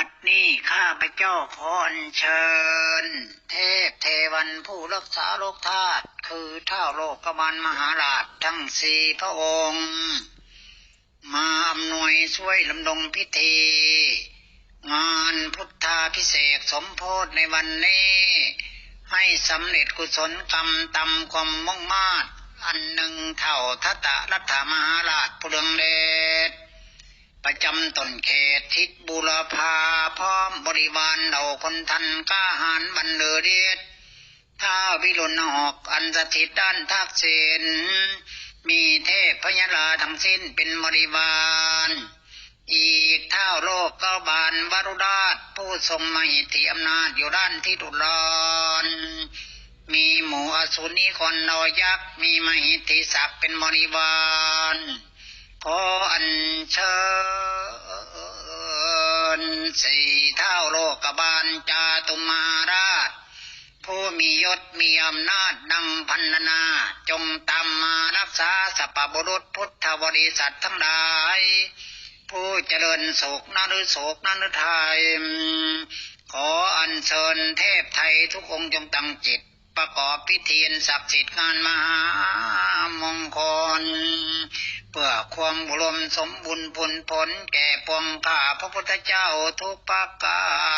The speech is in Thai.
บัดนี้ข้าพเจ้าขออัญเชิญ เทพเทวันผู้รักษาโลกธาตุคือเท่าโลกบาลมหาราชทั้งสี่พระองค์ มาอำนวยช่วยลำดงพิธี งานพุทธาพิเศษสมโพธในวันนี้ ให้สำเร็จกุศลกรรมตามความมุ่งมาตรอันหนึ่งเท่าทัตตะรัฐมหาราชผู้เรืองเดช ประจำตนเขตทิศบุรพาพร้อมบริวารเหล่าคนทันก้าหารบรรเลอเดชท้าวิรุณหอกอันสถิตด้านทักษิณมีเทพพญาลาทั้งสิ้นเป็นบริวารอีกเท่าโลกก้าบานวรุราชผู้ทรงมหิทธิอำนาจอยู่ด้านที่ดุรอนมีหมู่อสุนิคนนอยักษ์มีมหิทธิศักดิ์เป็นบริวาร ขออัญเชิญสี่เท่าโลกบาลจาตุมาราช ผู้มียศมีอำนาจดังพันนา จงตามมารักษาสัพพบุรุษพุทธบริษัททั้งหลาย ผู้เจริญโศกนฤโศกนฤทัยขออัญเชิญเทพไทยทุกองค์จงตั้งจิต ประกอบพิธีนศักดิ์สิทธิ์งานมหามงคล เพื่อความรวมสมบูรณ์ผลผลแก่ปวงข้าพระพุทธเจ้าทุกประการ